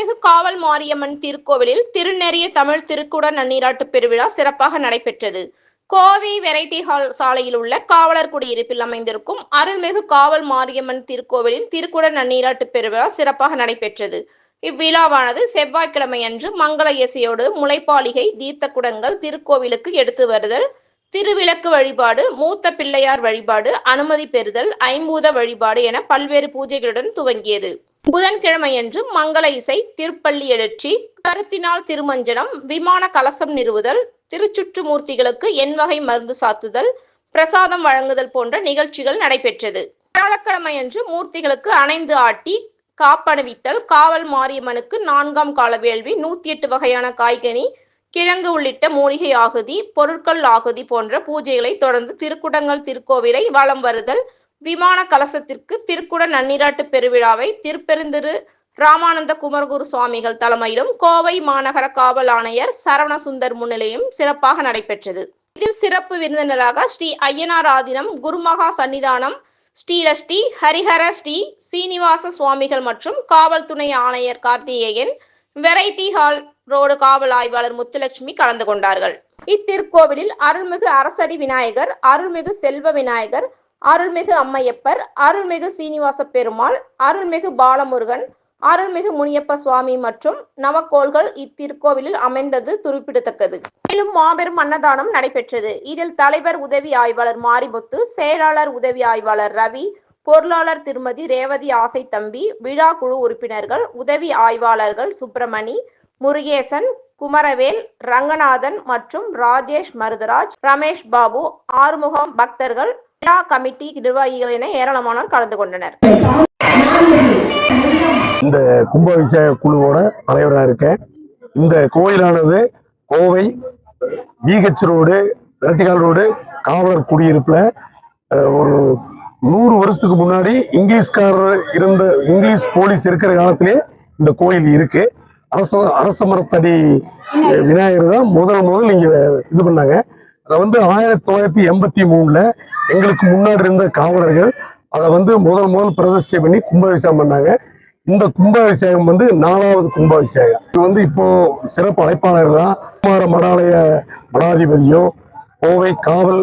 அருள்மிகு காவல் மாரியம்மன் திருக்கோவிலில் திருநெறிய தமிழ் திருக்குட நன்னீராட்டு பெருவிழா சிறப்பாக நடைபெற்றது. கோவை வெரைட்டி ஹால் சாலையில் உள்ள காவலர் குடியிருப்பில் அமைந்திருக்கும் அருள்மிகு காவல் மாரியம்மன் திருக்கோவிலில் திருக்குட நன்னீராட்டு பெருவிழா சிறப்பாக நடைபெற்றது. இவ்விழாவானது செவ்வாய்க்கிழமை அன்று மங்கள இசையோடு முளைப்பாளிகை தீர்த்த குடங்கள் திருக்கோவிலுக்கு எடுத்து வருதல் திருவிளக்கு வழிபாடு மூத்த பிள்ளையார் வழிபாடு அனுமதி பெறுதல் ஐம்பூத வழிபாடு என பல்வேறு பூஜைகளுடன் துவங்கியது. புதன்கிழமையன்று மங்கள இசை திருப்பள்ளி எழுச்சி கருத்தினால் திருமஞ்சனம் விமான கலசம் நிறுவுதல் திருச்சுற்றுமூர்த்திகளுக்கு எண்வகை மருந்து சாத்துதல் பிரசாதம் வழங்குதல் போன்ற நிகழ்ச்சிகள் நடைபெற்றது. வியாழக்கிழமையன்று மூர்த்திகளுக்கு அணைந்து ஆட்டி காப்பணிவித்தல் காவல் மாரியம்மனுக்கு நான்காம் கால வேள்வி நூத்தி எட்டு வகையான காய்கனி கிழங்கு உள்ளிட்ட மூலிகை ஆகுதி பொருட்கள் ஆகுதி போன்ற பூஜைகளை தொடர்ந்து திருக்குடங்கள் திருக்கோவிலை வலம் வருதல் விமான கலசத்திற்கு திருக்குட நன்னீராட்டு பெருவிழாவை திருப்பெருந்திரு ராமானந்த குமரகுரு சுவாமிகள் தலைமையிலும் கோவை மாநகர காவல் ஆணையர் சரவணசுந்தர் முன்னிலையும் சிறப்பாக நடைபெற்றது. இதில் சிறப்பு விருந்தினராக ஸ்ரீ ஐயனார் ஆதினம் குருமகா சன்னிதானம் ஸ்ரீலஸ்ரீ ஹரிஹர ஸ்ரீ சீனிவாச சுவாமிகள் மற்றும் காவல் துணை ஆணையர் கார்த்திகேயன் வெரைட்டி ஹால் ரோடு காவல் ஆய்வாளர் முத்துலட்சுமி கலந்து கொண்டார்கள். இத்திருக்கோவிலில் அருள்மிகு அரசடி விநாயகர் அருள்மிகு செல்வ விநாயகர் அருள்மிகு அம்மையப்பர் அருள்மிகு சீனிவாச பெருமாள் அருள்மிகு பாலமுருகன் அருள்மிகு முனியப்ப சுவாமி மற்றும் நவக்கோள்கள் இத்திருக்கோவிலில் அமைந்தது குறிப்பிடத்தக்கது. மேலும் மாபெரும் அன்னதானம் நடைபெற்றது. இதில் தலைவர் உதவி ஆய்வாளர் மாரிமுத்து செயலாளர் உதவி ஆய்வாளர் ரவி பொருளாளர் திருமதி ரேவதி ஆசை தம்பி விழா குழு உறுப்பினர்கள் உதவி ஆய்வாளர்கள் சுப்பிரமணி முருகேசன் குமரவேல் ரங்கநாதன் மற்றும் ராஜேஷ் மருதராஜ் ரமேஷ் பாபு ஆறுமுகம் பக்தர்கள் விழா கமிட்டி நிர்வாகிகள் என ஏராளமானோர் கலந்து கொண்டனர். இந்த கும்பாபிஷேக குழுவோட தலைவராக இருக்கேன் இந்த கோயிலானது கோவை பிஹெச் ரோடு வெரட்டிகால் ரோடு காவலர் குடியிருப்பில் ஒரு நூறு வருஷத்துக்கு முன்னாடி இங்கிலீஷ்காரர் இருந்த இங்கிலீஷ் போலீஸ் இருக்கிற காலத்திலே இந்த கோயில் இருக்கு. அரச அரச மரத்தடி விநாயகர் தான் முதல் முதல் இங்கே இது பண்ணாங்க. அதை வந்து ஆயிரத்தி தொள்ளாயிரத்தி எண்பத்தி மூணுல எங்களுக்கு முன்னாடி இருந்த காவலர்கள் அதை வந்து முதல் முதல் பிரதிஷ்டை பண்ணி கும்பாபிஷேகம் பண்ணாங்க. இந்த கும்பாபிஷேகம் வந்து நாலாவது கும்பாபிஷேகம். இது வந்து இப்போ சிறப்பு அழைப்பாளர் தான் குமார மடாலய மடாதிபதியும் கோவை காவல்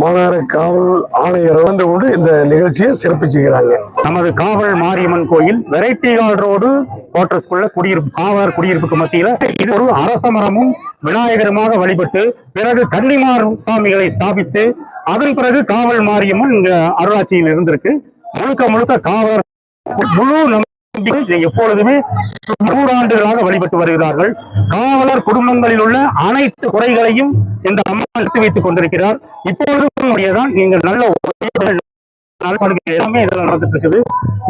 மாநகர காவல் ஆணையர் வந்து கொண்டு இந்த நிகழ்ச்சியை சிறப்பிச்சுக்கிறாங்க. நமது காவல் மாரியம்மன் கோயில் வெரைட்டி ஹால் ரோடு குவார்டர்ஸ்குள்ள குடியிருப்பு காவலர் குடியிருப்புக்கு மத்தியில இது ஒரு அரச மரமும் விநாயகருமாக வழிபட்டு பிறகு கன்னிமார் சாமிகளை ஸ்தாபித்து அதன் பிறகு காவல் மாரியம்மன் இங்க அருளாட்சியில் இருந்திருக்கு. முழுக்க முழுக்க காவலர் முழு நம்பிக்கை எப்பொழுதுமே நூறாண்டுகளாக வழிபட்டு வருகிறார்கள். காவலர் குடும்பங்களில் உள்ள அனைத்து குறைகளையும் இந்த அம்மா எடுத்து வைத்துக் கொண்டிருக்கிறார். இப்பொழுதும் நீங்கள் நல்ல எல்லாமே இதெல்லாம் நடந்துட்டு இருக்குது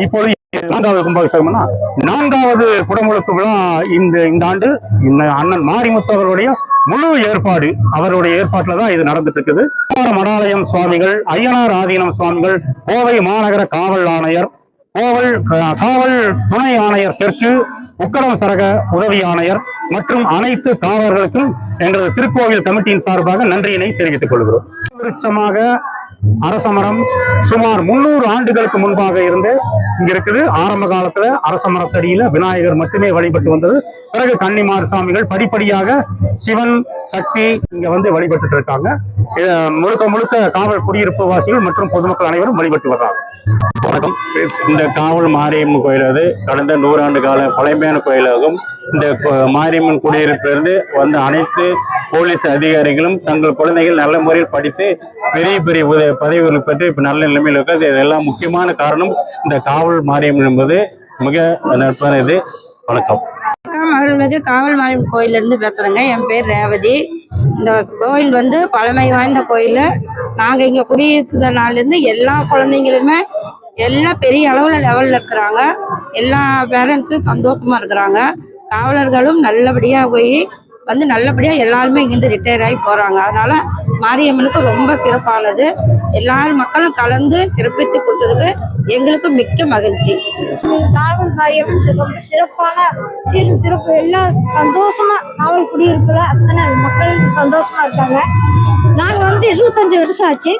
இப்பொழுது நான்காவது கும்பாபிஷேகம்னா நான்காவது குடமுழுக்கு விழா இந்த இந்த ஆண்டு இந்த அண்ணன் மாரிமுத்து அவர்களுடைய முழு ஏற்பாடு அவருடைய ஏற்பாட்டில் தான் இது நடந்துட்டு இருக்குது மடாலயம் சுவாமிகள் ஐயனார் ஆதீனம் சுவாமிகள் கோவை மாநகர காவல் ஆணையர் கோவல் காவல் துணை ஆணையர் தெற்கு உக்கடம் சரக உதவி ஆணையர் மற்றும் அனைத்து காவலர்களுக்கும் எங்களது திருக்கோவில் கமிட்டியின் சார்பாக நன்றியினை தெரிவித்துக் கொள்கிறோம். விருட்சமாக அரசமரம் சுமார் முன்னூறு ஆண்டுகளுக்கு முன்பாக இருந்து இங்க இருக்குது ஆரம்ப காலத்துல அரசமரத்தடியில விநாயகர் மட்டுமே வழிபட்டு வந்தது. பிறகு கன்னிமார் சாமிகள் படிப்படியாக சிவன் சக்தி இங்க வந்து வழிபட்டு இருக்காங்க. முழுக்க முழுக்க காவல் குடியிருப்பு வாசிகள் மற்றும் பொதுமக்கள் அனைவரும் வழிபட்டு வர்றாங்க வணக்கம். இந்த காவல் மாரியம்மன் கோயில் அது. கடந்த நூறாண்டு கால பழமையான கோயிலாகும் இந்த மாரியம்மன் குடியிருப்பிலிருந்து வந்த அனைத்து போலீஸ் அதிகாரிகளும் தங்கள் குழந்தைகள் நல்ல முறையில் படித்து பெரிய பெரிய உத பதவிகள் பெற்று இப்போ நல்ல நிலைமையில் இருக்கிறது இதெல்லாம் முக்கியமான காரணம் இந்த காவல் மாரியம்மன் என்பது. மிக நட்பான இது. வணக்கம். வணக்கம். அருள்மிகு காவல் மாரியம்மன் கோயிலிருந்து பேசுகிறேங்க என் பேர் ரேவதி. இந்த கோயில் வந்து பழமை வாய்ந்த கோயில். நாங்கள் இங்கே குடியிருக்கிறதுனாலேருந்து எல்லா குழந்தைங்களுமே எல்லாம் பெரிய அளவில் லெவலில் இருக்கிறாங்க. எல்லா பேரண்ட்ஸும் சந்தோஷமாக இருக்கிறாங்க. காவலர்களும் நல்லபடியாக போய் வந்து நல்லபடியாக எல்லாருமே இங்கேருந்து ரிட்டையர் ஆகி போகிறாங்க அதனால் மாரியம்மனுக்கு ரொம்ப சிறப்பானது. எல்லார் மக்களும் கலந்து சிறப்பித்து கொடுத்ததுக்கு எங்களுக்கு மிக்க மகிழ்ச்சி. காவல் மாரியம்மன் ரொம்ப சிறப்பான சீரும் சிறப்பு. எல்லாம் சந்தோஷமாக காவல் குடியிருப்பில் அத்தனை சந்தோஷமா இருக்காங்க. நாங்கள் வந்து இருபத்தஞ்சு வருஷம் ஆச்சு.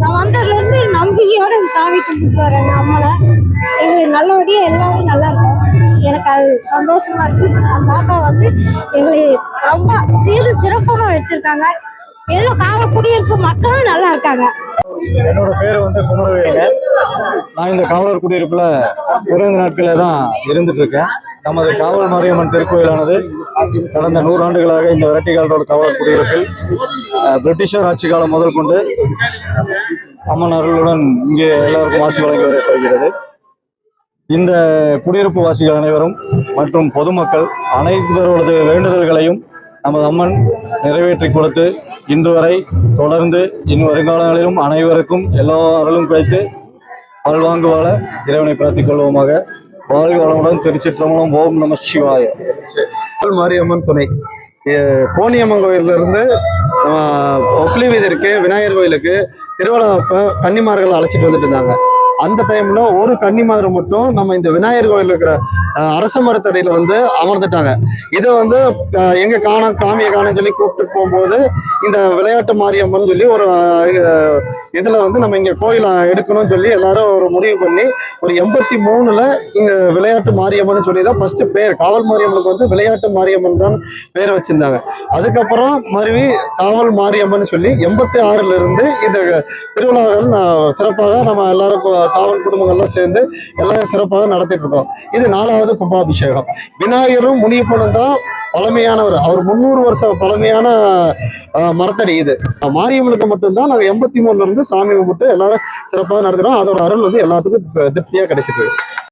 நான் வந்ததுலேருந்து நம்பிக்கையோட இந்த சாமி கும்பிட்டு வரேன் நம்மளை எங்களுக்கு நல்லபடியாக எல்லாரும் நல்லா இருக்கும். எனக்கு அது சந்தோஷமா இருக்கு. அந்த தாத்தா வந்து எங்களை ரொம்ப சீரு சிறப்பாக வச்சுருக்காங்க. எல்லாம் காவல் குடியிருப்பு மக்களும் நல்லா இருக்காங்க. என்னோட பேர் வந்து குமரவேங்க நான் இந்த காவலர் குடியிருப்புல பிறந்த நாட்களே தான் இருந்துட்டு இருக்கேன் நமது காவல் மாரியம்மன் திருக்கோயிலானது கடந்த நூறு ஆண்டுகளாக இந்த வெரைட்டிகால் காவலர் குடியிருப்பில் பிரிட்டிஷர் பிரிட்டிஷார் ஆட்சி காலம் முதல் கொண்டு அம்மன் அருளுடன் இங்கே எல்லாருக்கும் ஆசி வழங்கி வருகிறது இந்த குடியிருப்பு வாசிகள் அனைவரும் மற்றும் பொதுமக்கள் அனைவரது வேண்டுதல்களையும் நமது அம்மன் நிறைவேற்றி கொடுத்து இன்று வரை தொடர்ந்து இன் வருங்காலங்களிலும் அனைவருக்கும் எல்லா அருளும் கிடைத்து பல்வாங்கு வாழ இறைவனை பிரார்த்திக் கொள்வோமாக. வாழ்க வளமுடன் திருச்சிற்றம்பலம் ஓம் நம சிவாய. மாரியம்மன் துணை. கோணியம்மன் கோயில்ல இருந்து ஒப்ளி வீதிற்கு விநாயகர் கோயிலுக்கு திருவிழா அப்போ கன்னிமார்கள் அழைச்சிட்டு வந்துட்டு இருந்தாங்க. அந்த டைம்ல ஒரு கன்னிமார் மட்டும் நம்ம இந்த விநாயகர் கோயில் இருக்கிற அரச மரத்தடியில வந்து அமர்ந்துட்டாங்க. இதை வந்து எங்க காணோம் காமிய காண சொல்லி கூப்பிட்டு போகும்போது இந்த விளையாட்டு மாரியம்மன் சொல்லி ஒரு இதுல வந்து நம்ம இங்க கோயில் எடுக்கணும்னு சொல்லி எல்லாரும் ஒரு முடிவு பண்ணி ஒரு எண்பத்தி மூணுல இங்க விளையாட்டு மாரியம்மன் சொல்லி தான் ஃபர்ஸ்ட் பேர். காவல் மாரியம்மனுக்கு வந்து விளையாட்டு மாரியம்மன் தான் பேர் வச்சிருந்தாங்க. அதுக்கப்புறம் மறுவி காவல் மாரியம்மன் சொல்லி எண்பத்தி ஆறுல இருந்து இந்த திருவிழாக்கள் நான் சிறப்பாக நம்ம எல்லாரும் காவல் குடும்பங்கள்லாம் சேர்ந்து எல்லாம் சிறப்பாக நடத்திட்டு இருக்கோம். இது நாலாவது கும்பாபிஷேகம். விநாயகரும் முனியப்பனும் தான் பழமையானவர். அவர் முந்நூறு வருஷம் பழமையான மரத்தடி இது. மாரியம்மனுக்கு மட்டும்தான் நாங்கள் எண்பத்தி மூணுல இருந்து சாமி கும்பிட்டு எல்லாரும் சிறப்பாக நடத்துகிறோம் அதோட அருள் வந்து எல்லாத்துக்கும் திருப்தியாக கிடைச்சிட்டு